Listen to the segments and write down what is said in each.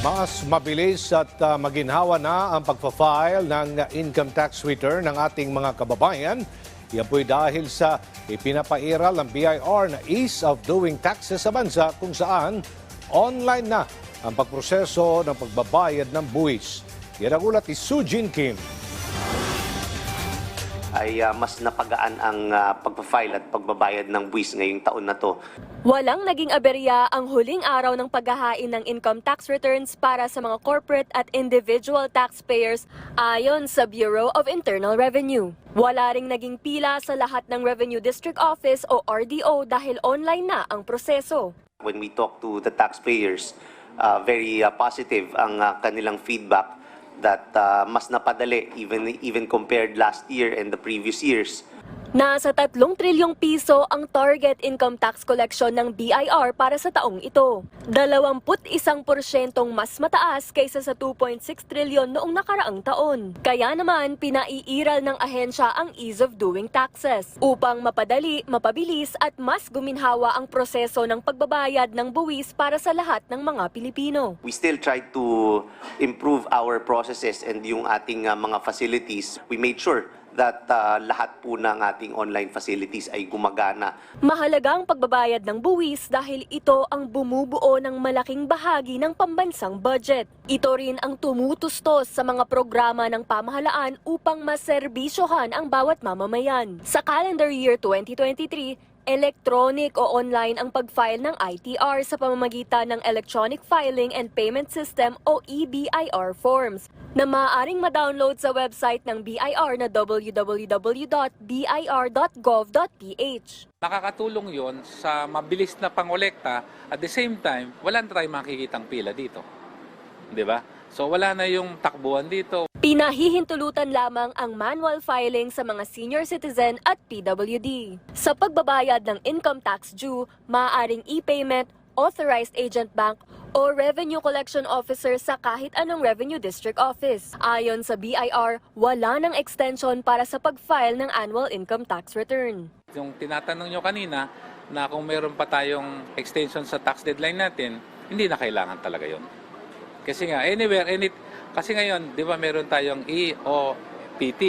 Mas mabilis at uh, maginhawa na ang pagpa-file ng income tax return ng ating mga kababayan. Yan po'y dahil sa ipinapairal ng BIR na ease of doing taxes sa bansa kung saan online na ang pagproseso ng pagbabayad ng buwis. Yan ang ulat ni Sujin Kim. Ay ah, mas napagaan ang ah, pagpa-file at pagbabayad ng buwis ngayong taon na to. Walang naging aberya ang huling araw ng paghahain ng income tax returns para sa mga corporate at individual taxpayers ayon sa Bureau of Internal Revenue. Wala ring naging pila sa lahat ng Revenue District Office o RDO dahil online na ang proseso. When we talk to the taxpayers, ah, very ah, positive ang ah, kanilang feedback that ah, mas napadali even even compared last year and the previous years. Nasa 3 trilyong piso ang target income tax collection ng BIR para sa taong ito. 21% mas mataas kaysa sa 2.6 trilyon noong nakaraang taon. Kaya naman pinaiiral ng ahensya ang ease of doing taxes upang mapadali, mapabilis at mas guminhawa ang proseso ng pagbabayad ng buwis para sa lahat ng mga Pilipino. We still try to improve our processes and yung ating ah, mga facilities. We made sure that ah, lahat po ng ating online facilities ay gumagana. Mahalaga ang pagbabayad ng buwis dahil ito ang bumubuo ng malaking bahagi ng pambansang budget. Ito rin ang tumutustos sa mga programa ng pamahalaan upang maserbisyohan ang bawat mamamayan. Sa calendar year 2023, electronic o online ang pag-file ng ITR sa pamamagitan ng Electronic Filing and Payment System o EBIR forms na maaaring ma-download sa website ng BIR na www.bir.gov.ph. Nakakatulong yon sa mabilis na pangolekta at the same time, wala na tayong makikitang pila dito. Di ba? So wala na yung takbuhan dito. Pinahihintulutan lamang ang manual filing sa mga senior citizen at PWD. Sa pagbabayad ng income tax due, maaaring e-payment, authorized agent bank, o revenue collection officer sa kahit anong revenue district office. Ayon sa BIR, wala ng extension para sa pag-file ng annual income tax return. Yung tinatanong nyo kanina na kung meron pa tayong extension sa tax deadline natin, hindi na kailangan talaga yon. Kasi nga, anywhere, any, kasi ngayon, di ba meron tayong EOPT,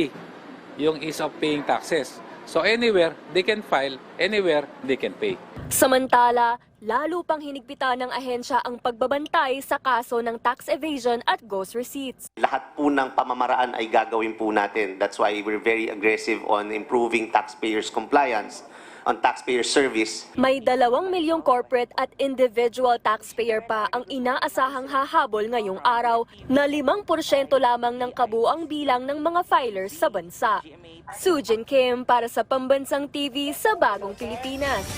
yung ease of paying taxes. So anywhere, they can file, anywhere, they can pay. Samantala, lalo pang hinigpitan ng ahensya ang pagbabantay sa kaso ng tax evasion at ghost receipts. Lahat po ng pamamaraan ay gagawin po natin. That's why we're very aggressive on improving taxpayers' compliance on taxpayer service. May dalawang milyong corporate at individual taxpayer pa ang inaasahang hahabol ngayong araw na 5% lamang ng kabuang bilang ng mga filers sa bansa. Sujin Kim para sa Pambansang TV sa Bagong Pilipinas.